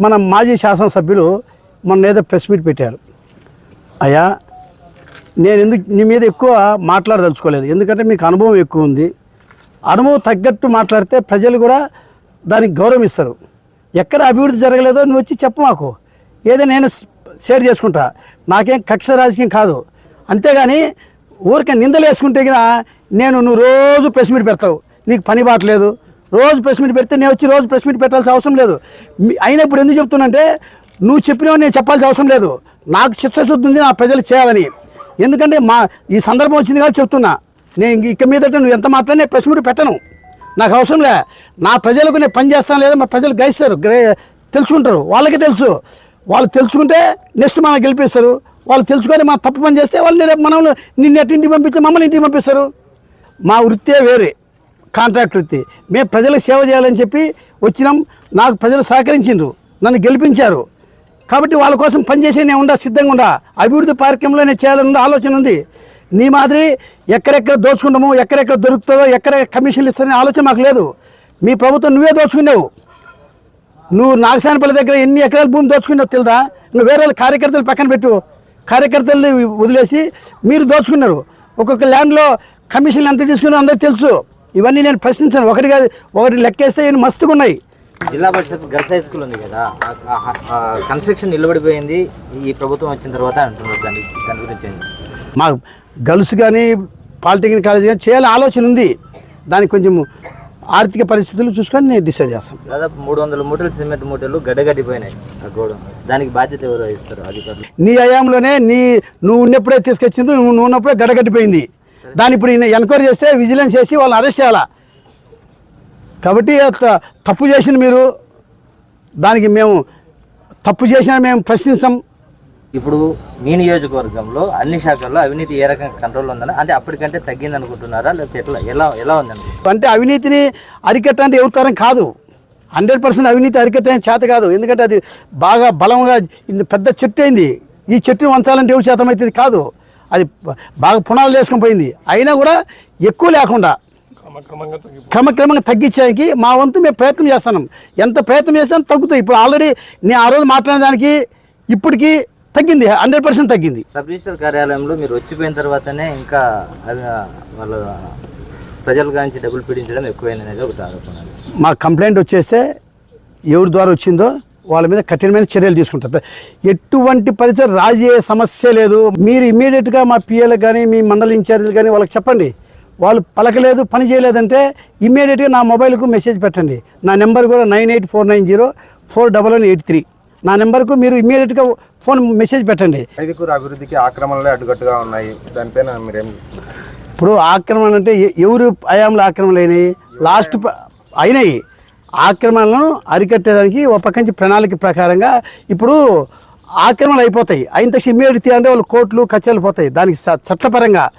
మన మాజీ శాసనసభ్యులు మొన్న ఏదో ప్రెస్ మీట్ పెట్టారు. అయ్యా నేను ఎందుకు నీ మీద ఎక్కువ మాట్లాడదలుచుకోలేదు. ఎందుకంటే మీకు అనుభవం ఎక్కువ ఉంది. అనుభవం తగ్గట్టు మాట్లాడితే ప్రజలు కూడా దానికి గౌరవం ఇస్తారు. ఎక్కడ అభివృద్ధి జరగలేదో నువ్వు వచ్చి చెప్పు మాకు. ఏదో నేను షేర్ చేసుకుంటా. నాకేం కక్ష రాజకీయం కాదు. అంతేగాని ఊరికే నిందలు వేసుకుంటే కదా నేను నువ్వు రోజు ప్రెస్ మీట్ పెడతావు. నీకు పని బాట్లేదు. రోజు ప్రెస్ మీట్ పెడితే నేను వచ్చి రోజు ప్రెస్ మీట్ పెట్టాల్సిన అవసరం లేదు. అయినప్పుడు ఇప్పుడు ఎందుకు చెప్తున్నంటే నువ్వు చెప్పినవని నేను చెప్పాల్సిన అవసరం లేదు. నాకు శిక్షశుద్ధి ఉంది నా ప్రజలు చేయాలని. ఎందుకంటే మా ఈ సందర్భం వచ్చింది కాబట్టి చెప్తున్నా. నేను ఇక మీదట నువ్వు ఎంత మాట్లాడినా ప్రెస్ మీట్ పెట్టను. నాకు అవసరం లే. నా ప్రజలకు నేను పని చేస్తాను లేదా మా ప్రజలు గ్రహిస్తారు తెలుసుకుంటారు. వాళ్ళకి తెలుసు. వాళ్ళు తెలుసుకుంటే నెక్స్ట్ మనం గెలిపిస్తారు. వాళ్ళు తెలుసుకొని మా తప్పు పని చేస్తే వాళ్ళు రేపు మనం నిన్న ఇంటికి పంపించి మమ్మల్ని ఇంటికి పంపిస్తారు. మా వృత్తే వేరే. కాంట్రాక్ట్ వృత్తి మేము ప్రజలకు సేవ చేయాలని చెప్పి వచ్చినాం. నాకు ప్రజలు సహకరించిండ్రు. నన్ను గెలిపించారు. కాబట్టి వాళ్ళ కోసం పనిచేసే నేను ఉండా సిద్ధంగా ఉండా. అభివృద్ధి కార్యక్రమంలో నేను చేయాలని ఆలోచన ఉంది. నీ మాదిరి ఎక్కడెక్కడ దోచుకుంటామో ఎక్కడెక్కడ దొరుకుతుందో ఎక్కడ కమిషన్లు ఇస్తారనే ఆలోచన మాకు లేదు. మీ ప్రభుత్వం నువ్వే దోచుకున్నావు నువ్వు నాగసానిపల్లి దగ్గర ఎన్ని ఎకరాల భూమి దోచుకున్నావు తెలుదా? నువ్వు వేరే కార్యకర్తలు పక్కన పెట్టు. కార్యకర్తలు వదిలేసి మీరు దోచుకున్నారు. ఒక్కొక్క ల్యాండ్లో కమిషన్లు ఎంత తీసుకున్నారో అందరికీ తెలుసు. ఇవన్నీ నేను ప్రశ్నించాను. ఒకటి కాదు ఒకటి లెక్కేస్తే ఇవన్నీ మస్తుగా ఉన్నాయి జిల్లా పరిషత్ గర్ల్స్ హై స్కూల్ ఉంది కదా కన్స్ట్రక్షన్ నిలబడిపోయింది ఈ ప్రభుత్వం వచ్చిన తర్వాత అంటున్నారు దాని దాని గురించి? మా గర్ల్స్ కానీ పాలిటెక్నిక్ కాలేజ్ కానీ చేయాలని ఆలోచన ఉంది. దానికి కొంచెం ఆర్థిక పరిస్థితులు చూసుకొని నేను డిసైడ్ చేస్తాం దాదాపు మూడు వందల మూటలు సిమెంట్ మూటలు గడ్డగడ్డిపోయినాయి ఆ గోడ దానికి బాధ్యత ఎవరు వహిస్తారు అధికారులు? నీ హయాంలోనే నీ నువ్వు ఉన్నప్పుడే తీసుకొచ్చిండ్రు నువ్వు నువ్వు ఉన్నప్పుడే గడగట్టిపోయింది దాన్ని ఇప్పుడు ఈయన ఎంక్వైరీ చేస్తే విజిలెన్స్ చేసి వాళ్ళని అరెస్ట్ చేయాలా? కాబట్టి తప్పు చేసింది మీరు. దానికి మేము తప్పు చేసినా మేము ప్రశ్నిస్తాం ఇప్పుడు మీ నియోజకవర్గంలో అన్ని శాఖల్లో అవినీతి ఏ రకంగా కంట్రోల్ ఉందని అంటే అప్పటికంటే తగ్గింది అనుకుంటున్నారా? లేకపోతే ఎట్లా ఎలా ఎలా ఉందండి అంటే అవినీతిని అరికట్టంటే ఎవరి తరం కాదు. హండ్రెడ్ పర్సెంట్ అవినీతి అరికట్టడం చేత కాదు. ఎందుకంటే అది బాగా బలంగా పెద్ద చెట్టు అయింది. ఈ చెట్టుని వంచాలంటే ఎవరి శాతం అవుతుంది కాదు. అది బాగా పునాదులు వేసుకొని పోయింది. అయినా కూడా ఎక్కువ లేకుండా క్రమక్రమంగా తగ్గించడానికి మా వంతు మేము ప్రయత్నం చేస్తున్నాం. ఎంత ప్రయత్నం చేస్తే అంత తగ్గుతాయి. ఇప్పుడు ఆల్రెడీ నేను ఆ రోజు మాట్లాడిన దానికి ఇప్పటికి తగ్గింది. హండ్రెడ్ పర్సెంట్ తగ్గింది. సబ్ రిజిస్టర్ కార్యాలయంలో మీరు వచ్చిపోయిన తర్వాతనే ఇంకా వాళ్ళ ప్రజల గురించి డబ్బులు పీడించడం ఎక్కువైంది అనేది ఒకటి ఆరోపణ. మా కంప్లైంట్ వచ్చేస్తే ఎవరి ద్వారా వచ్చిందో వాళ్ళ మీద కఠినమైన చర్యలు తీసుకుంటారు. ఎటువంటి పరిస్థితి రాజీ సమస్య లేదు. మీరు ఇమీడియట్గా మా పిఎలకు కానీ మీ మండల ఇన్ఛార్జీలు కానీ వాళ్ళకి చెప్పండి. వాళ్ళు పలకలేదు పని చేయలేదంటే ఇమీడియట్గా నా మొబైల్కు మెసేజ్ పెట్టండి. నా నెంబర్ కూడా nine eight four nine zero four double one eight three. నా నెంబర్కు మీరు ఇమీడియట్గా ఫోన్ మెసేజ్ పెట్టండి. ఐదుగురు అభివృద్ధికి ఆక్రమణలే అడ్డుకట్టుగా ఉన్నాయి. దానిపైన మీరేం ఇప్పుడు ఆక్రమణ అంటే ఎవరు హయాంలో ఆక్రమణలు అయినాయి లాస్ట్ అయినాయి. ఆక్రమణలను అరికట్టేదానికి ఒక పక్క నుంచి ప్రణాళిక ప్రకారంగా ఇప్పుడు ఆక్రమణలు అయిపోతాయి. అయిన తక్షణ ఇమ్మీడియట్ అంటే వాళ్ళు కోర్టులు కచేరీలు పోతాయి. దానికి చట్టపరంగా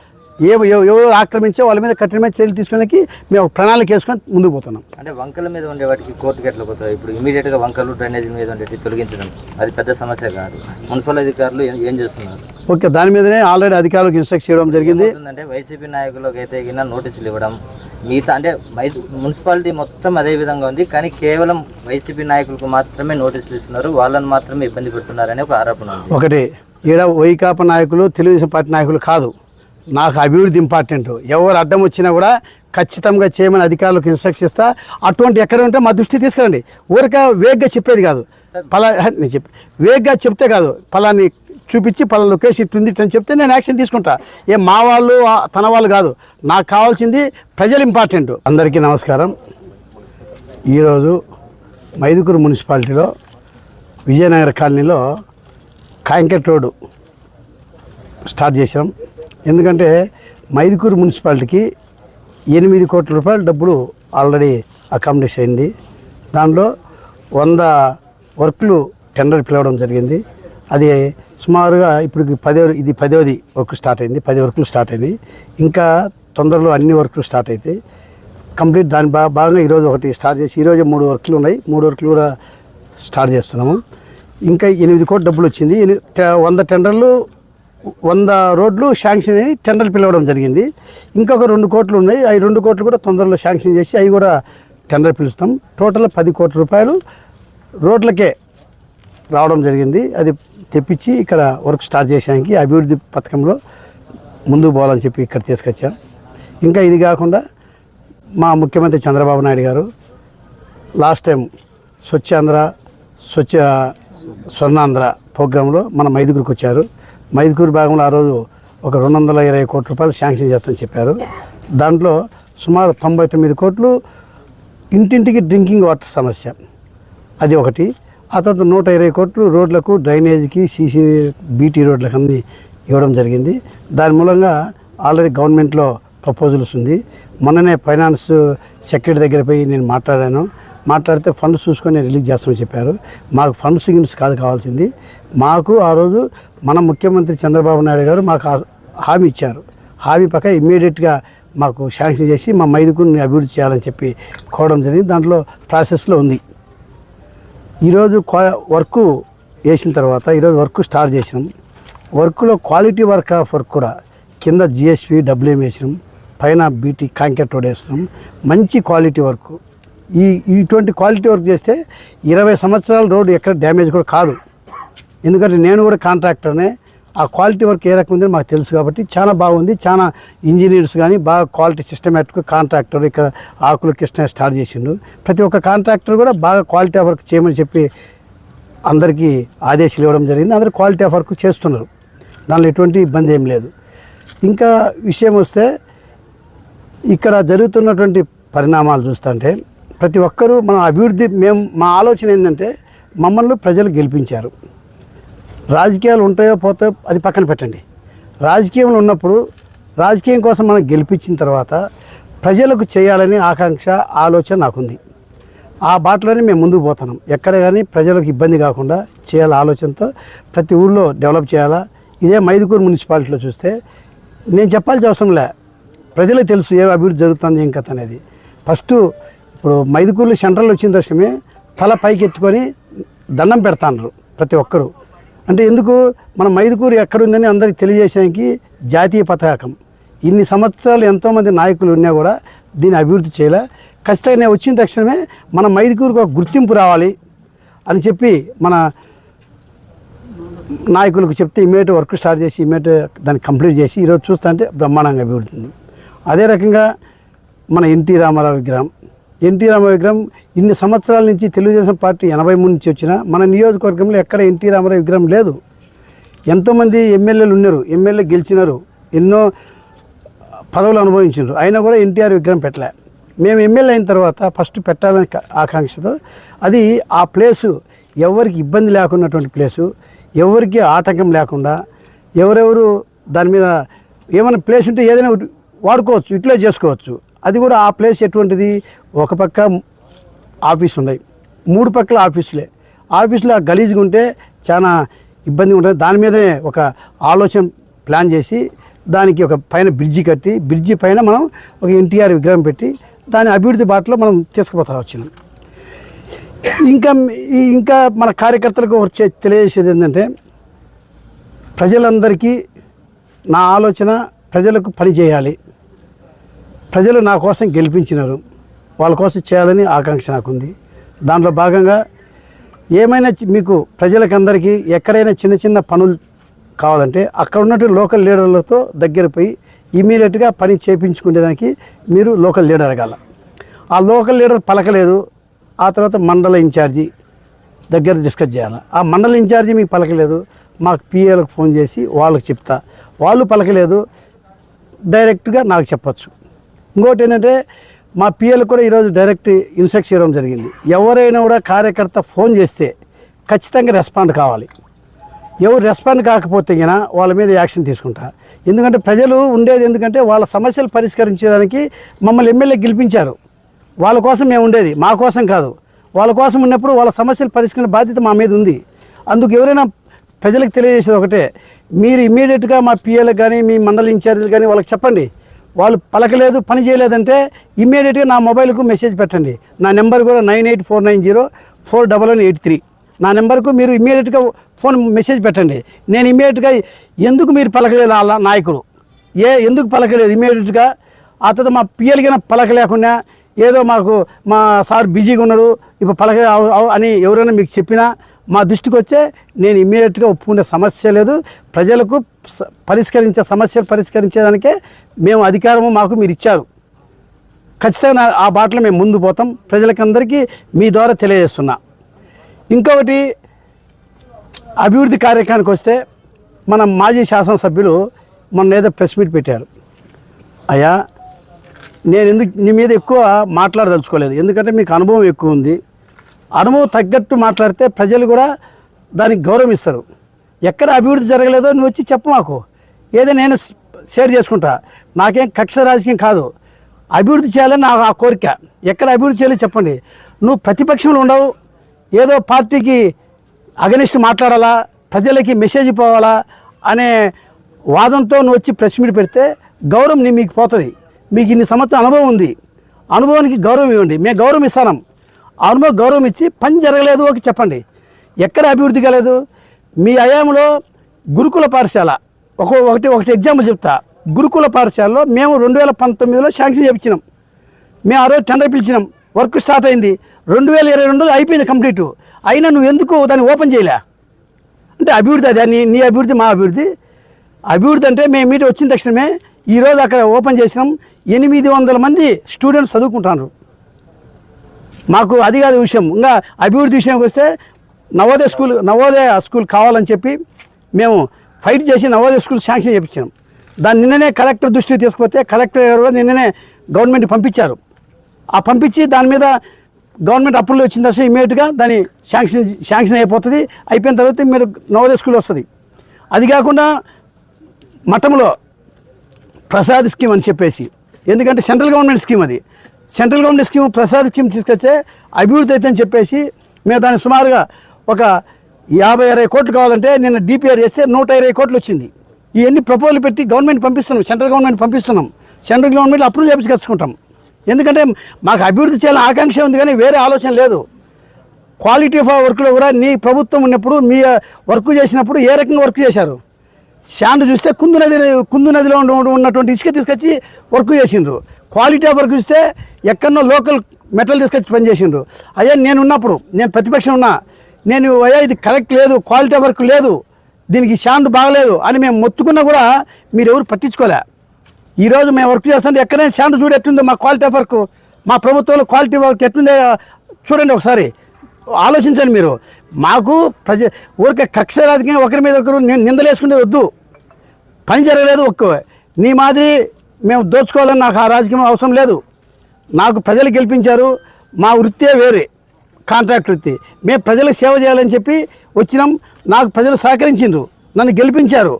ఏ ఎవ- ఎవరు ఆక్రమించో వాళ్ళ మీద కఠినమైన చర్యలు తీసుకోవడానికి మేము ప్రణాళిక వేసుకొని ముందుకు పోతున్నాం. అంటే వంకల మీద ఉండే వాటికి కోర్టుకి ఎట్లా పోతాయి? ఇప్పుడు ఇమీడియట్గా వంకలు డ్రైనేజీ మీద ఉండేవి తొలగించడం అది పెద్ద సమస్య కాదు. మున్సిపల్ అధికారులు ఏం- చేస్తున్నారు? ఓకే దాని మీదనే ఆల్రెడీ అధికారులకు ఇన్స్ట్రక్ట్ చేయడం జరిగింది. అంటే వైసీపీ నాయకులకు అయితే నోటీసులు ఇవ్వడం మిగతా అంటే మున్సిపాలిటీ మొత్తం అదే విధంగా ఉంది కానీ కేవలం వైసీపీ నాయకులకు మాత్రమే నోటీసులు ఇస్తున్నారు. వాళ్ళని మాత్రమే ఇబ్బంది పెడుతున్నారని ఒక ఆరోపణ ఉంది. ఒకటి ఈడ వైకాపా నాయకులు తెలుగుదేశం పార్టీ నాయకులు కాదు. నాకు అభివృద్ధి ఇంపార్టెంట్. ఎవరు అడ్డం వచ్చినా కూడా ఖచ్చితంగా చేయమని అధికారులకు ఇన్స్ట్రక్షన్ ఇస్తా. అటువంటి ఎక్కడ ఉంటే మా దృష్టి తీసుకురండి. ఊరిక వేగ్గా చెప్పేది కాదు. పలా నేను చెప్పి వేగ్గా చెప్తే కాదు. పలాని చూపించి పలా లొకేషన్ ఇట్టుంది ఇట్లని చెప్తే నేను యాక్షన్ తీసుకుంటా. ఏ మా వాళ్ళు తన వాళ్ళు కాదు. నాకు కావాల్సింది ప్రజలు ఇంపార్టెంట్. అందరికీ నమస్కారం. ఈరోజు మైదుకూరు మున్సిపాలిటీలో విజయనగర కాలనీలో కాంకెట్ రోడ్డు స్టార్ట్ చేసినాం ఎందుకంటే మైదుకూరు మున్సిపాలిటీకి ఎనిమిది కోట్ల రూపాయల డబ్బులు ఆల్రెడీ అకామిడేషన్ అయింది. దానిలో వంద వర్క్లు టెండర్ పిలవడం జరిగింది. అది సుమారుగా ఇప్పుడు పదే ఇది పదవది వర్క్ స్టార్ట్ అయింది. పది వర్కులు స్టార్ట్ అయింది. ఇంకా తొందరలో అన్ని వర్కులు స్టార్ట్ అవుతాయి కంప్లీట్ దాని బా భాగంగా ఈరోజు ఒకటి స్టార్ట్ చేసి ఈరోజు మూడు వర్క్లు ఉన్నాయి. మూడు వర్క్లు కూడా స్టార్ట్ చేస్తున్నాము. ఇంకా ఎనిమిది కోట్ల డబ్బులు వచ్చింది. టె- వంద టెండర్లు వంద రోడ్లు శాంక్షన్ అయ్యి టెండర్లు పిలవడం జరిగింది. ఇంకొక రెండు కోట్లు ఉన్నాయి. అవి రెండు కోట్లు కూడా తొందరలో శాంక్షన్ చేసి అవి కూడా టెండర్ పిలుస్తాం. టోటల్ పది కోట్ల రూపాయలు రోడ్లకే రావడం జరిగింది. అది తెప్పించి ఇక్కడ వర్క్ స్టార్ట్ చేసానికి అభివృద్ధి పథకంలో ముందుకు పోవాలని చెప్పి ఇక్కడ తీసుకొచ్చాం. ఇంకా ఇది కాకుండా మా ముఖ్యమంత్రి చంద్రబాబు నాయుడు గారు లాస్ట్ టైం స్వచ్ఛాంధ్ర స్వచ్ఛ స్వర్ణాంధ్ర ప్రోగ్రాంలో మన మైదుగురికి వచ్చారు. మైదుగురు భాగంలో ఆ రోజు ఒక రెండు వందల ఇరవై కోట్ల రూపాయలు శాంక్షన్ చేస్తామని చెప్పారు. దాంట్లో సుమారు తొంభై తొమ్మిది కోట్లు ఇంటింటికి డ్రింకింగ్ వాటర్ సమస్య. అది ఒకటి. ఆ తర్వాత నూట ఇరవై కోట్లు రోడ్లకు డ్రైనేజీకి సీసీ బీటీ రోడ్లకు అన్ని ఇవ్వడం జరిగింది. దాని మూలంగా ఆల్రెడీ గవర్నమెంట్లో ప్రపోజల్స్ ఉంది. మొన్ననే ఫైనాన్స్ సెక్రటరీ దగ్గర పోయి నేను మాట్లాడాను. మాట్లాడితే ఫండ్స్ చూసుకొని రిలీజ్ చేస్తామని చెప్పారు. మాకు ఫండ్స్ గిన్స్ కాదు కావాల్సింది. మాకు ఆ రోజు మన ముఖ్యమంత్రి చంద్రబాబు నాయుడు గారు మాకు హామీ ఇచ్చారు. హామీ పక్క ఇమ్మీడియట్గా మాకు శాంక్షన్ చేసి మా మైదుకుని అభివృద్ధి చేయాలని చెప్పి కోవడం జరిగింది. దాంట్లో ప్రాసెస్లో ఉంది. ఈరోజు క్వా- వర్క్ వేసిన తర్వాత ఈరోజు వర్క్ స్టార్ట్ చేసినాం. వర్క్లో క్వాలిటీ వర్క్ ఆఫ్ వర్క్ కూడా కింద జిఎస్పి డబ్ల్యూఎం వేసినాం. పైన బీటీ కాంక్రీట్ రోడ్ వేస్తున్నాం. మంచి క్వాలిటీ వర్క్. ఈ ఇటువంటి క్వాలిటీ వర్క్ చేస్తే ఇరవై సంవత్సరాల రోడ్డు ఎక్కడ డ్యామేజ్ కూడా కాదు. ఎందుకంటే నేను కూడా కాంట్రాక్టర్నే. ఆ క్వాలిటీ వర్క్ ఏ రకం ఉందో మాకు తెలుసు కాబట్టి చాలా బాగుంది. చాలా ఇంజనీర్స్ కానీ బాగా క్వాలిటీ సిస్టమేటిక్ కాంట్రాక్టర్ ఇక్కడ ఆకుల కృష్ణ స్టార్ట్ చేసిండు. ప్రతి ఒక్క కాంట్రాక్టర్ కూడా బాగా క్వాలిటీ వర్క్ చేయమని చెప్పి అందరికీ ఆదేశాలు ఇవ్వడం జరిగింది. అందరూ క్వాలిటీ ఆఫ్ వర్క్ చేస్తున్నారు. దానిలో ఎటువంటి ఇబ్బంది ఏం లేదు. ఇంకా విషయం వస్తే ఇక్కడ జరుగుతున్నటువంటి పరిణామాలు చూస్తుంటే ప్రతి ఒక్కరూ మన అభివృద్ధి మేము మా ఆలోచన ఏంటంటే మమ్మల్ని ప్రజలు గెలిపించారు. రాజకీయాలు ఉంటాయో పోతాయో అది పక్కన పెట్టండి. రాజకీయంలో ఉన్నప్పుడు రాజకీయం కోసం మనం గెలిపించిన తర్వాత ప్రజలకు చేయాలని ఆకాంక్ష ఆలోచన నాకుంది. ఆ బాటలోనే మేము ముందుకు పోతున్నాం. ఎక్కడ కానీ ప్రజలకు ఇబ్బంది కాకుండా చేయాల ఆలోచనతో ప్రతి ఊళ్ళో డెవలప్ చేయాలా? ఇదే మైదుకూరు మున్సిపాలిటీలో చూస్తే నేను చెప్పాల్సిన అవసరం లే. ప్రజలకు తెలుసు ఏం అభివృద్ధి జరుగుతుంది ఏం కథ అనేది. ఫస్ట్ ఇప్పుడు మైదుకూరులో సెంట్రల్ వచ్చిన దశమే తల పైకి ఎత్తుకొని దండం పెడతాన్నారు ప్రతి ఒక్కరూ. అంటే ఎందుకు? మన మైదుకూరు ఎక్కడుందని అందరికి తెలియజేసానికి జాతీయ పతాకం. ఇన్ని సంవత్సరాలు ఎంతోమంది నాయకులు ఉన్నా కూడా దీన్ని అభివృద్ధి చేయలే. ఖచ్చితంగా నేను వచ్చిన తక్షణమే మన మైదుకూరుకు ఒక గుర్తింపు రావాలి అని చెప్పి మన నాయకులకు చెప్తే ఇమీడియట్ వర్క్ స్టార్ట్ చేసి ఇమీడియట్ దాన్ని కంప్లీట్ చేసి ఈరోజు చూస్తా అంటే బ్రహ్మాండంగా అభివృద్ధి అదే రకంగా మన ఎన్టీ రామారావు విగ్రహం. ఎన్టీ రామారావు విగ్రహం ఇన్ని సంవత్సరాల నుంచి తెలుగుదేశం పార్టీ ఎనభై మూడు నుంచి వచ్చిన మన నియోజకవర్గంలో ఎక్కడ ఎన్టీ రామారావు విగ్రహం లేదు. ఎంతోమంది ఎమ్మెల్యేలు ఉన్నారు ఎమ్మెల్యే గెలిచినారు ఎన్నో పదవులు అనుభవించారు అయినా కూడా ఎన్టీఆర్ విగ్రహం పెట్టలే. మేము ఎమ్మెల్యే అయిన తర్వాత ఫస్ట్ పెట్టాలని ఆకాంక్షతో అది ఆ ప్లేసు ఎవరికి ఇబ్బంది లేకున్నటువంటి ప్లేసు ఎవరికి ఆటంకం లేకుండా ఎవరెవరు దాని మీద ఏమైనా ప్లేస్ ఉంటే ఏదైనా వాడుకోవచ్చు యూటిలైజ్ చేసుకోవచ్చు. అది కూడా ఆ ప్లేస్ ఎటువంటిది? ఒక పక్క ఆఫీస్ ఉన్నాయి. మూడు పక్కల ఆఫీసులే ఆఫీసులో గలీజ్గా ఉంటే చాలా ఇబ్బందిగా ఉంటుంది. దాని మీదనే ఒక ఆలోచన ప్లాన్ చేసి దానికి ఒక పైన బ్రిడ్జి కట్టి బ్రిడ్జి పైన మనం ఒక ఎన్టీఆర్ విగ్రహం పెట్టి దాని అభివృద్ధి బాటలో మనం తీసుకుపోతా వచ్చినాం. ఇంకా ఇంకా మన కార్యకర్తలకు వచ్చే తెలియజేసేది ఏంటంటే ప్రజలందరికీ నా ఆలోచన ప్రజలకు పని చేయాలి. ప్రజలు నా కోసం గెలిపించినారు. వాళ్ళ కోసం చేయాలని ఆకాంక్ష నాకుంది. దాంట్లో భాగంగా ఏమైనా మీకు ప్రజలకందరికీ ఎక్కడైనా చిన్న చిన్న పనులు కావాలంటే అక్కడ ఉన్నట్టు లోకల్ లీడర్లతో దగ్గర పోయి ఇమీడియట్గా పని చేయించుకునేదానికి మీరు లోకల్ లీడర్ అడగాల ఆ లోకల్ లీడర్ పలకలేదు. ఆ తర్వాత మండల ఇన్ఛార్జి దగ్గర డిస్కస్ చేయాలి. ఆ మండల ఇన్ఛార్జి మీకు పలకలేదు. మాకు పిఏలకు ఫోన్ చేసి వాళ్ళకి చెప్తా. వాళ్ళు పలకలేదు. డైరెక్ట్గా నాకు చెప్పచ్చు. ఇంకోటి ఏంటంటే మా పిఎల్ కూడా ఈరోజు డైరెక్ట్ ఇన్స్ట్రక్షన్ ఇవ్వడం జరిగింది. ఎవరైనా కూడా కార్యకర్త ఫోన్ చేస్తే ఖచ్చితంగా రెస్పాండ్ కావాలి. ఎవరు రెస్పాండ్ కాకపోతే గిన వాళ్ళ మీద యాక్షన్ తీసుకుంటా. ఎందుకంటే ప్రజలు ఉండేది ఎందుకంటే వాళ్ళ సమస్యలు పరిష్కరించేదానికి మమ్మల్ని ఎమ్మెల్యే గెలిపించారు. వాళ్ళ కోసం మేము ఉండేది మా కోసం కాదు. వాళ్ళ కోసం ఉన్నప్పుడు వాళ్ళ సమస్యలు పరిష్కరించే బాధ్యత మా మీద ఉంది. అందుకు ఎవరైనా ప్రజలకు తెలియజేసేది ఒకటే మీరు ఇమీడియట్గా మా పిఎలకు కానీ మీ మండలి ఇన్ఛార్జీలు కానీ వాళ్ళకి చెప్పండి. వాళ్ళు పలకలేదు పని చేయలేదంటే ఇమ్మీడియట్గా నా మొబైల్కు మెసేజ్ పెట్టండి. నా నెంబర్ కూడా nine eight four nine zero four double one eight three. నా నెంబర్కు మీరు ఇమ్మీడియట్గా ఫోన్ మెసేజ్ పెట్టండి. నేను ఇమ్మీడియట్గా ఎందుకు మీరు పలకలేదు వాళ్ళ నాయకుడు? ఏ ఎందుకు పలకలేదు ఇమ్మీడియట్గా ఆ తర్వాత మా పిఎలకిన పలక లేకుండా ఏదో మాకు మా సార్ బిజీగా ఉన్నాడు ఇప్పుడు పలక అని ఎవరైనా మీకు చెప్పినా మా దృష్టికి వచ్చే నేను ఇమ్మీడియట్గా ఒప్పుకునే సమస్య లేదు. ప్రజలకు పరిష్కరించే సమస్యలు పరిష్కరించేదానికే మేము అధికారము మాకు మీరు ఇచ్చారు. ఖచ్చితంగా ఆ బాటలో మేము ముందు పోతాం. ప్రజలకందరికీ మీ ద్వారా తెలియజేస్తున్నా. ఇంకొకటి అభివృద్ధి కార్యక్రమానికి వస్తే మన మాజీ శాసనసభ్యులు మొన్న ఏదో ప్రెస్ మీట్ పెట్టారు. అయ్యా నేను ఎందుకు నీ మీద ఎక్కువ మాట్లాడదలుచుకోలేదు. ఎందుకంటే మీకు అనుభవం ఎక్కువ ఉంది. అనుభవం తగ్గట్టు మాట్లాడితే ప్రజలు కూడా దానికి గౌరవం ఇస్తారు. ఎక్కడ అభివృద్ధి జరగలేదో నువ్వు వచ్చి చెప్పు మాకు. ఏదో నేను షేర్ చేసుకుంటా. నాకేం కక్ష రాజకీయం కాదు. అభివృద్ధి చేయాలని నా ఆ కోరిక. ఎక్కడ అభివృద్ధి చేయాలో చెప్పండి. నువ్వు ప్రతిపక్షంలో ఉండవు. ఏదో పార్టీకి అగనిస్ట్ మాట్లాడాలా ప్రజలకి మెసేజ్ పోవాలా అనే వాదంతో నువ్వు వచ్చి ప్రెస్ మీట్ పెడితే గౌరవం నీ మీకు పోతుంది. మీకు ఇన్ని సంవత్సరం అనుభవం ఉంది. అనుభవానికి గౌరవం ఇవ్వండి. మేము గౌరవం ఇస్తాం. ఆ అనుభవం గౌరవం ఇచ్చి పని జరగలేదు ఒక చెప్పండి. ఎక్కడ అభివృద్ధి కాలేదు? మీ అయాంలో గురుకుల పాఠశాల ఒక ఒకటి ఒకటి ఎగ్జాంపుల్ చెప్తా. గురుకుల పాఠశాలలో మేము రెండు వేల పంతొమ్మిదిలో శాంక్షన్ చేయించినాం. మేము ఆ రోజు టెండర్ పిలిచినాం. వర్క్ స్టార్ట్ అయింది. రెండు వేల ఇరవై రెండులో అయిపోయింది కంప్లీట్. అయినా నువ్వు ఎందుకు దాన్ని ఓపెన్ చేయలే? అంటే అభివృద్ధి అది నీ నీ అభివృద్ధి మా అభివృద్ధి. అభివృద్ధి అంటే మేము మీటి వచ్చిన తక్షణమే ఈరోజు అక్కడ ఓపెన్ చేసినాం. ఎనిమిది వందల మంది స్టూడెంట్స్ చదువుకుంటున్నారు. మాకు అది కాదు విషయం. ఇంకా అభివృద్ధి విషయానికి వస్తే నవోదయ స్కూల్ నవోదయ స్కూల్ కావాలని చెప్పి మేము ఫైట్ చేసి నవోదయ స్కూల్ శాంక్షన్ చేయించాం దాన్ని నిన్ననే కలెక్టర్ దృష్టికి తీసుకుపోతే కలెక్టర్ గారు నిన్ననే గవర్నమెంట్ పంపించారు. ఆ పంపించి దాని మీద గవర్నమెంట్ అప్రూవల్ వచ్చిన తర్వాత ఇమీడియట్గా దాన్ని శాంక్షన్ శాంక్షన్ అయిపోతుంది. అయిపోయిన తర్వాత మీరు నవోదయ స్కూల్ వస్తుంది. అది కాకుండా మఠంలో ప్రసాద్ స్కీమ్ అని చెప్పేసి ఎందుకంటే సెంట్రల్ గవర్నమెంట్ స్కీమ్ అది. Central government scheme Prasad scheme తీసుకొచ్చే అభివృద్ధి అయితే అని చెప్పేసి మేము దాన్ని సుమారుగా ఒక యాభై అరవై కోట్లు కావాలంటే నిన్న డిపిఆర్ చేస్తే నూట ఇరవై కోట్లు వచ్చింది. ఇవన్నీ ప్రపోజల్ పెట్టి గవర్నమెంట్ పంపిస్తున్నాం సెంట్రల్ గవర్నమెంట్ పంపిస్తున్నాం. సెంట్రల్ గవర్నమెంట్ అప్రూవ్ చేపించుకొచ్చుకుంటాం ఎందుకంటే మాకు అభివృద్ధి చేయాలని ఆకాంక్ష ఉంది కానీ వేరే ఆలోచన లేదు. క్వాలిటీ ఆఫ్ వర్క్లో కూడా నీ ప్రభుత్వం ఉన్నప్పుడు మీ వర్క్ చేసినప్పుడు ఏ రకంగా వర్క్ చేశారు? శాండ్ చూస్తే కుందు నది కుందు నదిలో ఉన్నటువంటి ఇసుక తీసుకొచ్చి వర్క్ చేసిండ్రు. క్వాలిటీ ఆఫ్ వర్క్ చూస్తే ఎక్కడో లోకల్ మెటల్ తీసుకొచ్చి పని చేసిండ్రు అయ్యా నేను ఉన్నప్పుడు నేను ప్రతిపక్షం ఉన్నా నేను అయ్యా ఇది కరెక్ట్ లేదు క్వాలిటీ వర్క్ లేదు దీనికి శాండ్ బాగలేదు అని మేము మొత్తుకున్నా కూడా మీరు ఎవరు పట్టించుకోలే. ఈరోజు మేము వర్క్ చేస్తుంటే ఎక్కడైనా శాండ్ చూడు ఎట్టుందో మా క్వాలిటీ వర్క్ మా ప్రభుత్వంలో క్వాలిటీ వర్క్ ఎట్టుందో చూడండి ఒకసారి ఆలోచించండి మీరు. మాకు ప్రజ ఊరికే కక్ష రాజకీయం ఒకరి మీద ఒకరు నేను నిందలేసుకుంటే వద్దు. పని జరగలేదు ఒక్క నీ మాదిరి మేము దోచుకోవాలని నాకు ఆ రాజకీయం అవసరం లేదు. నాకు ప్రజలు గెలిపించారు మా వృత్తే వేరే. కాంట్రాక్ట్ వృత్తి. మేము ప్రజలకు సేవ చేయాలని చెప్పి వచ్చినాం. నాకు ప్రజలు సహకరించిండ్రు. నన్ను గెలిపించారు.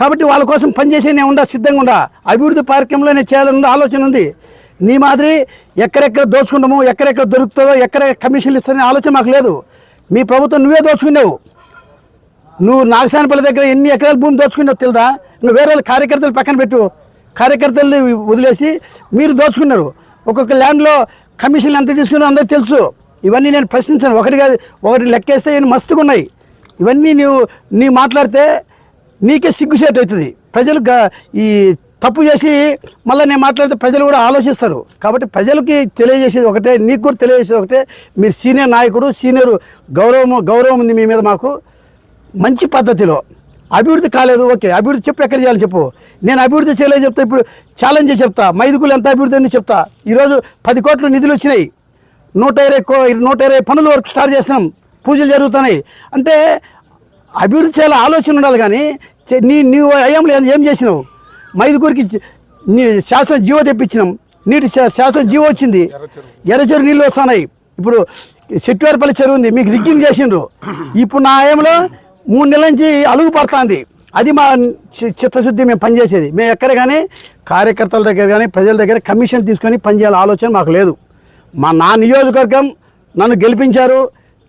కాబట్టి వాళ్ళ కోసం పనిచేసే నేను ఉండా సిద్ధంగా ఉండా. అభివృద్ధి కార్యక్రమంలో నేను చేయాలని ఆలోచన ఉంది. నీ మాదిరి ఎక్కడెక్కడ దోచుకుంటాము ఎక్కడెక్కడ దొరుకుతుందో ఎక్కడ కమిషన్లు ఇస్తారనే ఆలోచన మాకు లేదు. మీ ప్రభుత్వం నువ్వే దోచుకున్నావు నువ్వు నాగశానపల్లి దగ్గర ఎన్ని ఎకరాల భూమి దోచుకున్నావు తెలుదా? నువ్వు వేరే వాళ్ళ కార్యకర్తలు పక్కన పెట్టు. కార్యకర్తల్ని వదిలేసి మీరు దోచుకున్నారు. ఒక్కొక్క ల్యాండ్లో కమిషన్లు ఎంత తీసుకున్నారో అందరికీ తెలుసు. ఇవన్నీ నేను ప్రశ్నించాను. ఒకటి కాదు ఒకటి లెక్కేస్తే ఇవన్నీ మస్తుగా ఉన్నాయి ఇవన్నీ నువ్వు నీ మాట్లాడితే నీకే సిగ్గుసేట్ అవుతుంది. ప్రజలు ఈ తప్పు చేసి మళ్ళీ నేను మాట్లాడితే ప్రజలు కూడా ఆలోచిస్తారు. కాబట్టి ప్రజలకి తెలియజేసేది ఒకటే నీకు కూడా తెలియజేసేది ఒకటే. మీరు సీనియర్ నాయకుడు సీనియర్ గౌరవం గౌరవం ఉంది మీ మీద మాకు. మంచి పద్ధతిలో. అభివృద్ధి కాలేదు ఓకే. అభివృద్ధి చెప్పు ఎక్కడ చేయాలి చెప్పు. నేను అభివృద్ధి చేయలేదు చెప్తా ఇప్పుడు ఛాలెంజ్ చెప్తా. మైదుకులు ఎంత అభివృద్ధి అని చెప్తా. ఈరోజు పది కోట్లు నిధులు వచ్చినాయి. నూట ఇరవై నూట ఇరవై పనుల వరకు స్టార్ట్ చేసినాం. పూజలు జరుగుతున్నాయి. అంటే అభివృద్ధి చేయాలి ఆలోచన ఉండాలి కానీ చే- నీ నీవు అయ్యంలో ఏం- ఏం చేసినావు? మైదుకూరికి నీ శాస్త్రం జీవో తెప్పించినాం. నీటి శా- శాస్త్రం జీవో వచ్చింది. ఎర్రచెరు నీళ్ళు వస్తున్నాయి. ఇప్పుడు చెట్టువారిపల్లి చెరువు ఉంది. మీకు రిగ్గింగ్ చేసిండ్రు. ఇప్పుడు నా ఆయంలో మూడు నెలల నుంచి అలుగు పడుతుంది. అది మా చి- చిత్తశుద్ధి మేము పనిచేసేది. మేము ఎక్కడ కానీ కార్యకర్తల దగ్గర కానీ ప్రజల దగ్గర కమిషన్ తీసుకొని పనిచేయాల ఆలోచన మాకు లేదు. మా నా నియోజకవర్గం నన్ను గెలిపించారు.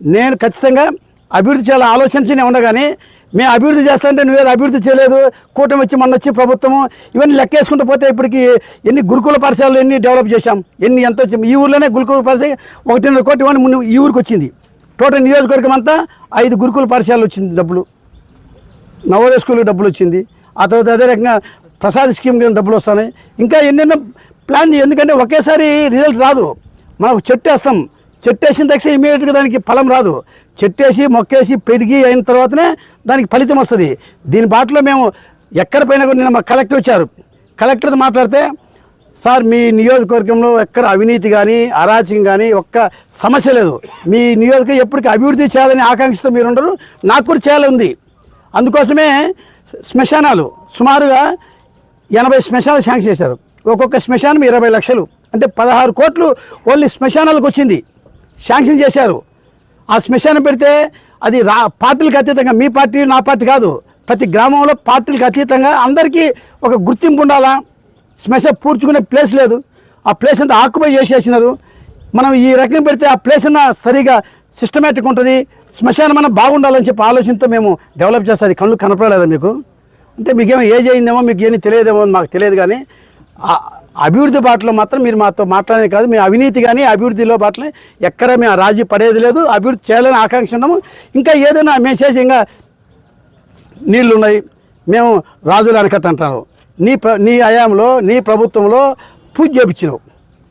నేను ఖచ్చితంగా అభివృద్ధి చేయాలని ఆలోచించి ఉండగానే మేము అభివృద్ధి చేస్తాంటే నువ్వేది అభివృద్ధి చేయలేదు. కూటమి వచ్చి మొన్న వచ్చి ప్రభుత్వము ఇవన్నీ లెక్కేసుకుంటూ పోతే ఇప్పటికి ఎన్ని గురుకుల పాఠశాలలు ఎన్ని డెవలప్ చేశాం ఎన్ని ఎంత వచ్చి ఈ ఊర్లోనే గురుకుల పాఠశాల ఒకటిన్నర కోటి ఇవన్నీ ముందు ఈ ఊరికి వచ్చింది. టోటల్ నియోజకవర్గం అంతా ఐదు గురుకుల పాఠశాలలు వచ్చింది డబ్బులు. నవోదయ స్కూల్కి డబ్బులు వచ్చింది. ఆ తర్వాత అదే రకంగా ప్రసాద్ స్కీమ్ డబ్బులు వస్తున్నాయి. ఇంకా ఎన్నెన్నో ప్లాన్ ఎందుకంటే ఒకేసారి రిజల్ట్ రాదు. మనం చెట్టు వేస్తాం చెట్టు వేసిన తక్షణ ఇమీడియట్గా దానికి ఫలం రాదు. చెట్టేసి మొక్కేసి పెరిగి అయిన తర్వాతనే దానికి ఫలితం వస్తుంది. దీని బాటలో మేము ఎక్కడ పైన కూడా నిన్న మా కలెక్టర్ వచ్చారు. కలెక్టర్తో మాట్లాడితే సార్ మీ నియోజకవర్గంలో ఎక్కడ అవినీతి కానీ అరాచకం కానీ ఒక్క సమస్య లేదు. మీ నియోజకవర్గం ఎప్పటికీ అభివృద్ధి చేయాలని ఆకాంక్షతో మీరు ఉండరు నాకు కూడా చేయాలి ఉంది. అందుకోసమే శ్మశానాలు సుమారుగా ఎనభై శ్మశానాలు శాంక్షన్ చేశారు. ఒక్కొక్క శ్మశానం ఇరవై లక్షలు. అంటే పదహారు కోట్లు ఓన్లీ శ్మశానాలకు వచ్చింది. శాంక్షన్ చేశారు. ఆ శ్మశానం పెడితే అది రా పార్టీలకు అతీతంగా మీ పార్టీ నా పార్టీ కాదు. ప్రతి గ్రామంలో పార్టీలకు అతీతంగా అందరికీ ఒక గుర్తింపు ఉండాలా? శ్మశ పూడ్చుకునే ప్లేస్ లేదు. ఆ ప్లేస్ అంతా ఆక్యుపై చేసేసినారు. మనం ఈ రకం పెడితే ఆ ప్లేస్ అన్న సరిగా సిస్టమేటిక్ ఉంటుంది. శ్మశానం అన్న బాగుండాలని చెప్పి ఆలోచనతో మేము డెవలప్ చేస్తాం అది కళ్ళు కనపడలేదా మీకు? అంటే మీకేమో ఏజ్ అయిందేమో మీకు ఏమీ తెలియదేమో మాకు తెలియదు కానీ అభివృద్ధి బాటలో మాత్రం మీరు మాతో మాట్లాడేది కాదు మీ అవినీతి కానీ అభివృద్ధిలో బాటలో. ఎక్కడ మేము రాజీ పడేది లేదు. అభివృద్ధి చేయాలని ఆకాంక్ష ఉన్నాము. ఇంకా ఏదైనా మేము చేసి ఇంకా నీళ్ళు ఉన్నాయి మేము రాజులు అనకట్ట అంటాము నీ ప్ర నీ హయాంలో నీ ప్రభుత్వంలో పూజ చేపించినావు.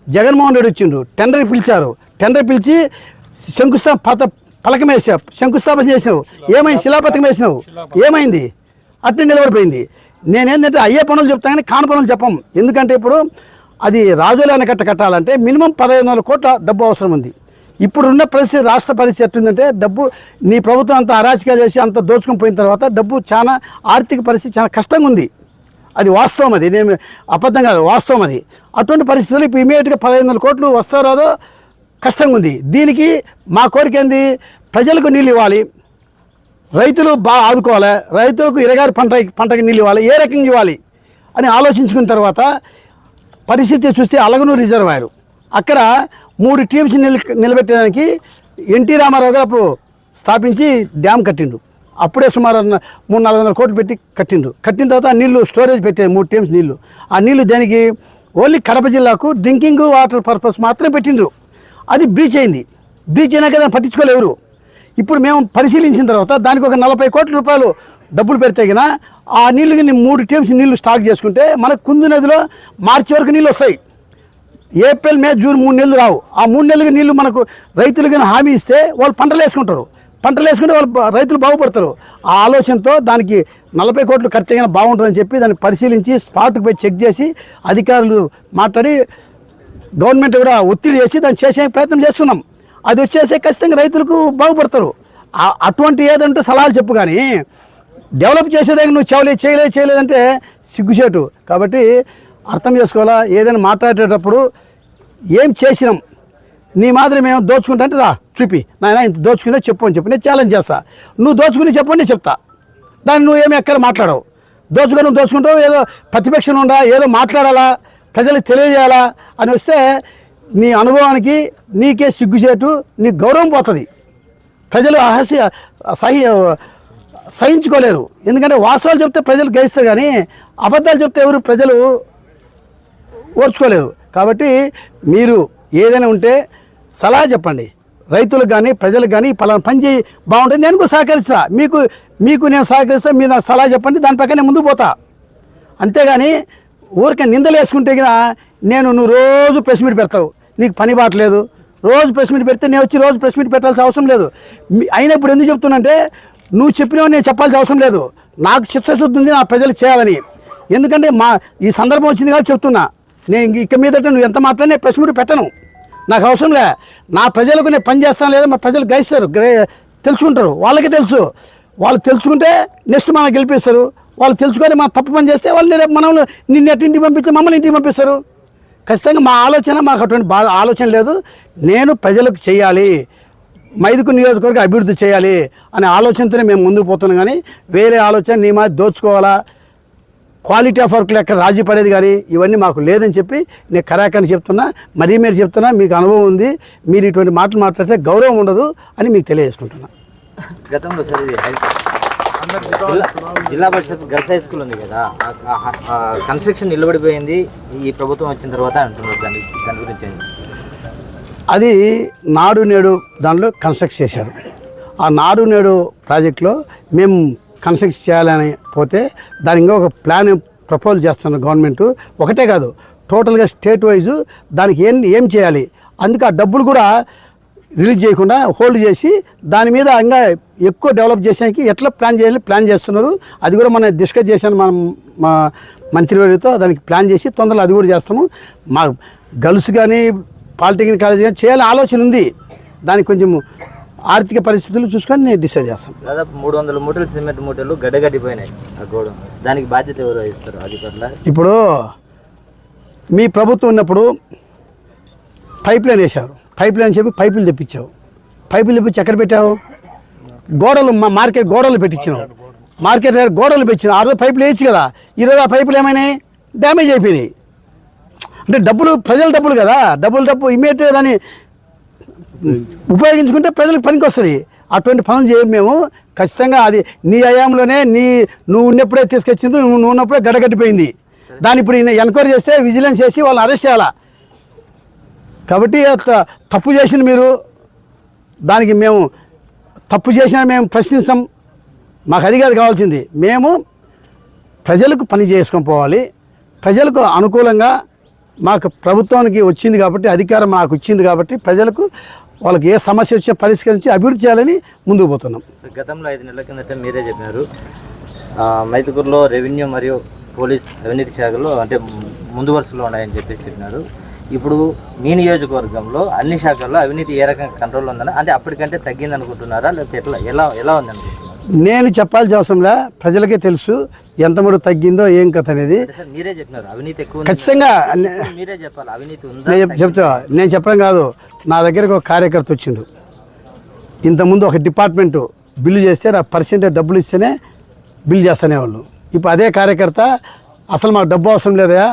జగన్మోహన్ రెడ్డి వచ్చిండు. టెండర్ పిలిచారు. టెండర్ పిలిచి శంకుస్థాప పత పలకం వేసావు. శంకుస్థాపన చేసినావు. ఏమైంది? శిలాపథకం వేసినావు. ఏమైంది? అట్లా నిలబడిపోయింది. నేనేంటంటే అయ్యే పనులు చెప్తాను కానీ కాని పనులు చెప్పం. ఎందుకంటే ఇప్పుడు అది రాజులు కట్ట కట్టాలంటే మినిమం పదహైదు వందల కోట్ల డబ్బు అవసరం ఉంది ఇప్పుడున్న పరిస్థితి రాష్ట్ర పరిస్థితి ఎట్టుందంటే డబ్బు నీ ప్రభుత్వం అంత అరాచకాలు చేసి అంత దోచుకొని పోయిన తర్వాత డబ్బు చాలా ఆర్థిక పరిస్థితి చాలా కష్టంగా ఉంది అది వాస్తవం అది. నేను అబద్ధం కాదు వాస్తవం అది. అటువంటి పరిస్థితుల్లో ఇప్పుడు ఇమీడియట్గా పదహైదు వందల కోట్లు వస్తారో రాదో కష్టంగా ఉంది దీనికి మా కోరిక ఏంది? ప్రజలకు నీళ్ళు ఇవ్వాలి. రైతులు బాగా ఆదుకోవాలి రైతులకు ఇరగారి పంట పంటకి నీళ్ళు ఇవ్వాలి ఏ రకంగా ఇవ్వాలి అని ఆలోచించుకున్న తర్వాత పరిస్థితి చూస్తే అలగనూరు రిజర్వాయర్. అక్కడ మూడు టీమ్స్ నిల నిలబెట్టడానికి ఎన్టీ రామారావు గారు అప్పుడు స్థాపించి డ్యామ్ కట్టిండు. అప్పుడే సుమారు మూడు నాలుగు వందల కోట్లు పెట్టి కట్టిండు. కట్టిన తర్వాత ఆ నీళ్ళు స్టోరేజ్ పెట్టారు మూడు టీమ్స్ నీళ్ళు. ఆ నీళ్ళు దానికి ఓన్లీ కడప జిల్లాకు డ్రింకింగ్ వాటర్ పర్పస్ మాత్రమే పెట్టిండ్రు. అది బ్రీచ్ అయింది. బ్రీచ్ అయినాక దాన్ని పట్టించుకోలేరు. ఇప్పుడు మేము పరిశీలించిన తర్వాత దానికి ఒక నలభై కోట్ల రూపాయలు డబ్బులు పెడితే గిన ఆ నీళ్ళు మూడు టీమ్స్ నీళ్ళు స్టాక్ చేసుకుంటే మనకు కుందు నదిలో మార్చి వరకు నీళ్ళు వస్తాయి. ఏప్రిల్ మే జూన్ మూడు నెలలు రావు. ఆ మూడు నెలలకి నీళ్ళు మనకు రైతులకు హామీ ఇస్తే వాళ్ళు పంటలు వేసుకుంటారు. పంటలు వేసుకుంటే వాళ్ళు రైతులు బాగుపడతారు. ఆ ఆలోచనతో దానికి నలభై కోట్లు ఖర్చు అయినా బాగుంటుందని చెప్పి దాన్ని పరిశీలించి స్పాట్కి పోయి చెక్ చేసి అధికారులు మాట్లాడి గవర్నమెంట్ కూడా ఒత్తిడి చేసి దాన్ని చేసే ప్రయత్నం చేస్తున్నాం. అది వచ్చేసి ఖచ్చితంగా రైతులకు బాగుపడతారు. అటువంటి ఏదంటే సలహాలు చెప్పు కానీ డెవలప్ చేసేదానికి నువ్వు చెవలే చేయలే చేయలేదంటే సిగ్గుచేటు. కాబట్టి అర్థం చేసుకోవాలా? ఏదైనా మాట్లాడేటప్పుడు ఏం చేసినాం? నీ మాదిరి మేము దోచుకుంటా అంటే రా చూపి. నాయన ఇంత దోచుకునే చెప్పు అని చెప్పి నేను ఛాలెంజ్ చేస్తా. నువ్వు దోచుకుని చెప్పండి చెప్తా. దాన్ని నువ్వు ఏమి ఎక్కడ మాట్లాడవు. దోచుకొని నువ్వు దోచుకుంటావు ఏదో ప్రతిపక్షం ఉండా ఏదో మాట్లాడాలా ప్రజలకు తెలియజేయాలా అని వస్తే నీ అనుభవానికి నీకే సిగ్గుచేటు నీ గౌరవం పోతుంది. ప్రజలు అహస్య సహి సహించుకోలేరు. ఎందుకంటే వాస్తవాలు చెప్తే ప్రజలు గ్రహిస్తారు కానీ అబద్ధాలు చెప్తే ఎవరు ప్రజలు ఓర్చుకోలేరు. కాబట్టి మీరు ఏదైనా ఉంటే సలహా చెప్పండి. రైతులకు కానీ ప్రజలకు కానీ పలానా పని చేయి బాగుంటుంది నేను కూడా సహకరిస్తా. మీకు మీకు నేను సహకరిస్తా మీరు నాకు సలహా చెప్పండి దాని ప్రక్కనే ముందు పోతా. అంతేగాని ఊరికే నిందలు వేసుకుంటే నేను నువ్వు రోజు ప్రెస్ మీట్ పెడతావు. నీకు పని బాటలేదు రోజు ప్రెస్ మీట్ పెడితే నేను వచ్చి రోజు ప్రెస్ మీట్ పెట్టాల్సిన అవసరం లేదు. అయినప్పుడు అయినా ఇప్పుడు ఎందుకు చెప్తున్నంటే నువ్వు చెప్పినవి నేను చెప్పాల్సిన అవసరం లేదు. నాకు చిత్తశుద్ధి ఉంది నా ప్రజలు చేయాలని. ఎందుకంటే మా ఈ సందర్భం వచ్చింది కాబట్టి చెప్తున్నా. నేను ఇక మీదట నువ్వు ఎంత మాట్లాడినా ప్రెస్ మీట్ పెట్టను. నాకు అవసరం లే. నా ప్రజలకు నేను పని చేస్తాను లేదా మా ప్రజలు గ్రహిస్తారు తెలుసుకుంటారు. వాళ్ళకి తెలుసు. వాళ్ళు తెలుసుకుంటే నెక్స్ట్ మనం గెలిపిస్తారు. వాళ్ళు తెలుసుకొని మనం తప్పు పని చేస్తే వాళ్ళు రేపు మనం నిన్న ఎటు ఇంటికి పంపించి మమ్మల్ని ఇంటికి పంపిస్తారు. ఖచ్చితంగా మా ఆలోచన మాకు అటువంటి బాధ ఆలోచన లేదు. నేను ప్రజలకు చేయాలి. మైదుకు నియోజకవర్గ అభివృద్ధి చేయాలి అనే ఆలోచనతోనే మేము ముందుకు పోతున్నాం కానీ వేరే ఆలోచన నీ మాది దోచుకోవాలా? క్వాలిటీ ఆఫ్ వర్క్లు ఎక్కడ రాజీ పడేది కానీ ఇవన్నీ మాకు లేదని చెప్పి నేను కరాకని చెప్తున్నా. మరీ మీరు చెప్తున్నా మీకు అనుభవం ఉంది. మీరు ఇటువంటి మాటలు మాట్లాడితే గౌరవం ఉండదు అని మీకు తెలియజేసుకుంటున్నా. గతంలో జిల్లా పరిషత్ గర్ల్స్ హై స్కూల్ ఉంది కదా. కన్స్ట్రక్షన్ నిలబడిపోయింది. ఈ ప్రభుత్వం వచ్చిన తర్వాత అంటున్నారు దాని దాని గురించి? అది నాడు నేడు దానిలో కన్స్ట్రక్ట్ చేశారు. ఆ నాడు నేడు ప్రాజెక్టులో మేము కన్స్ట్రక్ట్ చేయాలని పోతే దాని ఇంకా ఒక ప్లాన్ ప్రపోజ్ చేస్తున్న గవర్నమెంట్ ఒకటే కాదు. టోటల్గా స్టేట్ వైజు దానికి ఏం ఏం చేయాలి? అందుకే ఆ డబ్బులు కూడా రిలీజ్ చేయకుండా హోల్డ్ చేసి దాని మీద ఇంకా ఎక్కువ డెవలప్ చేసేకి ఎట్లా ప్లాన్ చేయాలి ప్లాన్ చేస్తున్నారు? అది కూడా మనం డిస్కస్ చేశాను మనం మా మంత్రివర్యుతో దానికి ప్లాన్ చేసి తొందరలో అది కూడా చేస్తాము. మా గర్ల్స్ కానీ పాలిటెక్నిక్ కాలేజ్ కానీ చేయాలని ఆలోచన ఉంది. దానికి కొంచెం ఆర్థిక పరిస్థితులు చూసుకొని నేను డిసైడ్ చేస్తాం దాదాపు మూడు వందల మూటలు సిమెంట్ మూటలు గడ్డగడ్డిపోయినాయి ఆ గోడ. దానికి బాధ్యత ఎవరు వహిస్తారు అధికారుల? ఇప్పుడు మీ ప్రభుత్వం ఉన్నప్పుడు పైప్ లైన్ వేశారు. పైపులు అని చెప్పి పైపులు తెప్పించావు. పైపులు తెప్పించి ఎక్కడ పెట్టావు? గోడలు మా మార్కెట్ గోడలు పెట్టించినావు. మార్కెట్ దగ్గర గోడలు పెట్టినావు. ఆ రోజు పైపులు వేయచ్చు కదా. ఈరోజు ఆ పైపులు ఏమైనాయి? డ్యామేజ్ అయిపోయినాయి. అంటే డబ్బులు ప్రజల డబ్బులు కదా. డబ్బులు డబ్బు ఇమీడియట్గా దాన్ని ఉపయోగించుకుంటే ప్రజలకు పనికి వస్తుంది అటువంటి పనులు చేయం మేము. ఖచ్చితంగా అది నీ అయాంలోనే నీ నువ్వు ఉన్నప్పుడే తీసుకొచ్చిండ్రు నువ్వు నువ్వు ఉన్నప్పుడే గడగట్టిపోయింది. దాన్ని ఇప్పుడు ఈయన ఎంక్వైరీ చేస్తే విజిలెన్స్ చేసి వాళ్ళని అరెస్ట్ చేయాలా? కాబట్టి తప్పు చేసిన మీరు. దానికి మేము తప్పు చేసినా మేము ప్రశ్నిస్తాం మాకు అది కాదు కావాల్సింది. మేము ప్రజలకు పని చేసుకొని పోవాలి. ప్రజలకు అనుకూలంగా మాకు ప్రభుత్వానికి వచ్చింది కాబట్టి అధికారం మాకు ఇచ్చింది కాబట్టి ప్రజలకు వాళ్ళకి ఏ సమస్య వచ్చినా పరిష్కరించి అభివృద్ధి చేయాలని ముందుకు పోతున్నాం. గతంలో ఐదు నెలల కిందట మీరే చెప్పినారు. ఆ, మైదుకూరులో రెవెన్యూ మరియు పోలీస్ అవినీతి శాఖలు అంటే ముందు వరుసలో ఉన్నాయని చెప్పేసి చెప్పినారు. ఇప్పుడు మీ నియోజకవర్గంలో అన్ని శాఖల్లో అవినీతి ఏ రకంగా కంట్రోల్ ఉందని అంటే అప్పటికంటే తగ్గింది అనుకుంటున్నారా లేకపోతే ఎట్లా? ఎలా ఎలా ఉంది అనుకుంటున్నారు నేను చెప్పాల్సిన అవసరంలే ప్రజలకే తెలుసు ఎంత మటుకు తగ్గిందో ఏం కథ అనేది. మీరే చెప్పినారు. అవినీతి ఎక్కువ. ఖచ్చితంగా మీరే చెప్పాలి. అవినీతి ఉందా? నేను చెప్- చెప్తా. నేను చెప్పడం కాదు. నా దగ్గరకు ఒక కార్యకర్త వచ్చిండు. ఇంతకుముందు ఒక డిపార్ట్మెంటు బిల్లు చేస్తే నా పర్సెంటేజ్ డబ్బులు ఇస్తేనే బిల్ చేస్తానేవాళ్ళు ఇప్పుడు అదే కార్యకర్త అసలు మాకు డబ్బు అవసరం లేదా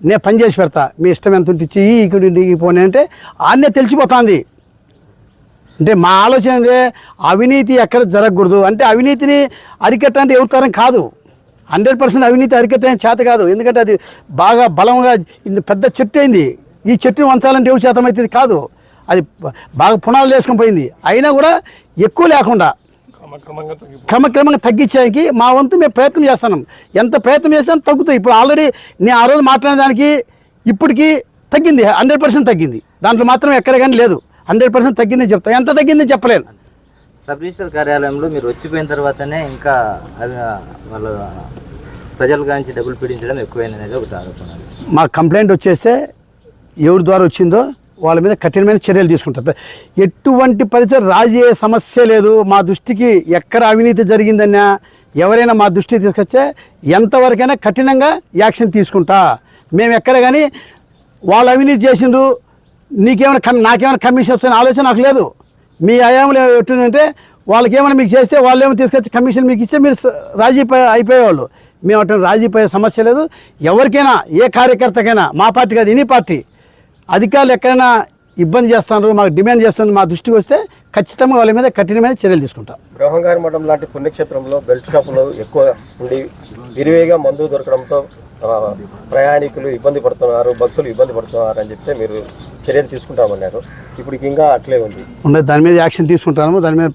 నేను పని చేసి పెడతా. మీ ఇష్టం ఎంత ఉంటే ఇచ్చి ఇక్కడ పోనీ అంటే ఆన్నే తెలిసిపోతుంది. అంటే మా ఆలోచన అదే అవినీతి ఎక్కడ జరగకూడదు. అంటే అవినీతిని అరికట్టంటే ఎవరి తరం కాదు. హండ్రెడ్ పర్సెంట్ అవినీతి అరికట్టే చేత కాదు. ఎందుకంటే అది బాగా బలంగా పెద్ద చెట్టు అయింది. ఈ చెట్టుని వంచాలంటే ఎవరు శాతం అవుతుంది కాదు. అది బాగా పునాదులు వేసుకొని పోయింది. అయినా కూడా ఎక్కువ లేకుండా క్రమక్రమంగా తగ్గించడానికి మా వంతు మేము ప్రయత్నం చేస్తున్నాం ఎంత ప్రయత్నం చేసినా తగ్గుతాయి. ఇప్పుడు ఆల్రెడీ నేను ఆ రోజు మాట్లాడిన దానికి ఇప్పటికి తగ్గింది. హండ్రెడ్ పర్సెంట్ తగ్గింది. దాంట్లో మాత్రం ఎక్కడ కానీ లేదు. హండ్రెడ్ పర్సెంట్ తగ్గిందని చెప్తా. ఎంత తగ్గిందని చెప్పలేను. సబ్ రిజిస్టర్ కార్యాలయంలో మీరు వచ్చిపోయిన తర్వాతనే ఇంకా వాళ్ళు ప్రజల గురించి డబ్బులు పీడించడం ఎక్కువైంది అనేది ఒకటి ఆరోపణ. మా కంప్లైంట్ వచ్చేస్తే ఎవరి ద్వారా వచ్చిందో వాళ్ళ మీద కఠినమైన చర్యలు తీసుకుంటారు. ఎటువంటి పరిస్థితి రాజీ అయ్యే సమస్య లేదు. మా దృష్టికి ఎక్కడ అవినీతి జరిగిందన్నా ఎవరైనా మా దృష్టికి తీసుకొచ్చే ఎంతవరకైనా కఠినంగా యాక్షన్ తీసుకుంటా. మేము ఎక్కడ కానీ వాళ్ళు అవినీతి చేసిండ్రు నీకేమైనా కమ్ నాకేమైనా కమిషన్ వస్తున్న ఆలోచన నాకు లేదు. మీ అయాంలో ఎట్టుందంటే వాళ్ళకి ఏమైనా మీకు చేస్తే వాళ్ళు ఏమైనా తీసుకొచ్చి కమిషన్ మీకు ఇస్తే మీరు రాజీ అయిపోయేవాళ్ళు. మేము అటువంటి రాజీపోయే సమస్య లేదు. ఎవరికైనా ఏ కార్యకర్తకైనా మా పార్టీ కాదు ఎనీ పార్టీ అధికారులు ఎక్కడైనా ఇబ్బంది చేస్తున్నారు మాకు డిమాండ్ చేస్తున్నారు మా దృష్టికి వస్తే ఖచ్చితంగా వాళ్ళ మీద కఠినమైన చర్యలు తీసుకుంటాం. బ్రహ్మంగారి మఠం లాంటి పుణ్యక్షేత్రంలో బెల్ట్ షాపులు ఎక్కువ ఉండి విరివిగా మందు దొరకడంతో ప్రయాణికులు ఇబ్బంది పడుతున్నారు భక్తులు ఇబ్బంది పడుతున్నారు అని చెప్తే మీరు చర్యలు తీసుకుంటామన్నారు. ఇప్పుడు ఇంకా అట్లే ఉంది. ఉన్న దాని మీద యాక్షన్ తీసుకుంటాము దాని మీద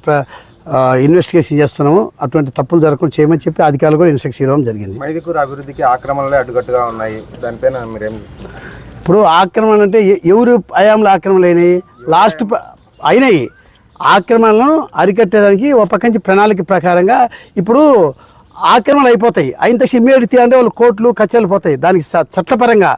ఇన్వెస్టిగేషన్ చేస్తున్నాము అటువంటి తప్పులు జరగకుండా చేయమని చెప్పి అధికారులు కూడా ఇన్స్ట్రక్షన్ ఇవ్వడం జరిగింది. మైదుకూరు అభివృద్ధికి ఆక్రమణలే అడ్డుకట్టుగా ఉన్నాయి దానిపైన మీరేం ఇప్పుడు ఆక్రమణ అంటే ఎవరు అయాంలో ఆక్రమణలు అయినాయి లాస్ట్ అయినాయి. ఆక్రమణలను అరికట్టేదానికి ఒక పక్క నుంచి ప్రణాళిక ప్రకారంగా ఇప్పుడు ఆక్రమణలు అయిపోతాయి. అయిన తక్షణం ఇమ్మీడియట్ తీయాలంటే వాళ్ళు కోర్టులు కచేరీలు పోతాయి. దానికి చట్టపరంగా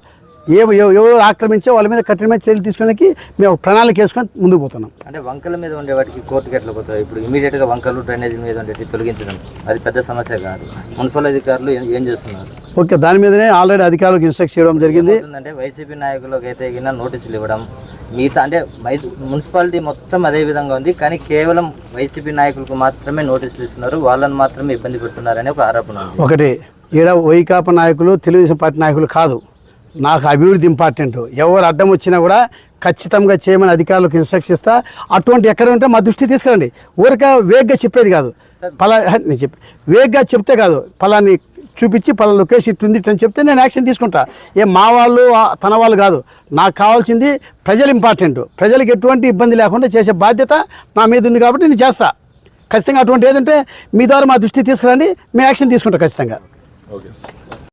ఏ ఎవ- ఎవరు ఆక్రమించో వాళ్ళ మీద కఠినమైన చర్యలు తీసుకోవడానికి మేము ప్రణాళిక వేసుకొని ముందుకు పోతున్నాం. అంటే వంకల మీద ఉండే వాటికి కోర్టుకి ఎట్లా పోతాయి ఇప్పుడు ఇమీడియట్గా వంకలు డ్రైనేజీ మీద ఉండేవి తొలగించడం అది పెద్ద సమస్య కాదు. మున్సిపల్ అధికారులు ఏం- చేస్తున్నారు? ఓకే దాని మీదనే ఆల్రెడీ అధికారులకు ఇన్స్ట్రక్షన్ చేయడం జరిగింది. అంటే వైసీపీ నాయకులకు అయితే గిన నోటీసులు ఇవ్వడం మిగతా అంటే మున్సిపాలిటీ మొత్తం అదే విధంగా ఉంది కానీ కేవలం వైసీపీ నాయకులకు మాత్రమే నోటీసులు ఇస్తున్నారు. వాళ్ళని మాత్రమే ఇబ్బంది పెడుతున్నారని ఒక ఆరోపణ ఒకటి ఈడ వైకాపా నాయకులు తెలుగుదేశం పార్టీ నాయకులు కాదు. నాకు అభివృద్ధి ఇంపార్టెంట్. ఎవరు అడ్డం వచ్చినా కూడా ఖచ్చితంగా చేయమని అధికారులకు ఇన్స్ట్రక్ట్ ఇస్తా. అటువంటి ఎక్కడ ఉంటే మా దృష్టి తీసుకురండి. ఊరిక వేగ్గా చెప్పేది కాదు. పలా నేను చెప్పి వేగ్గా చెప్తే కాదు. పలాని చూపించి పలా లొకేషన్ ఇట్టుంది అని చెప్తే నేను యాక్షన్ తీసుకుంటా. ఏ మా వాళ్ళు తన వాళ్ళు కాదు. నాకు కావాల్సింది ప్రజలు ఇంపార్టెంట్. ప్రజలకు ఎటువంటి ఇబ్బంది లేకుండా చేసే బాధ్యత నా మీద ఉంది కాబట్టి నేను చేస్తా. ఖచ్చితంగా అటువంటి ఏదంటే మీ ద్వారా మా దృష్టికి తీసుకురండి. మేము యాక్షన్ తీసుకుంటాం ఖచ్చితంగా. ఓకే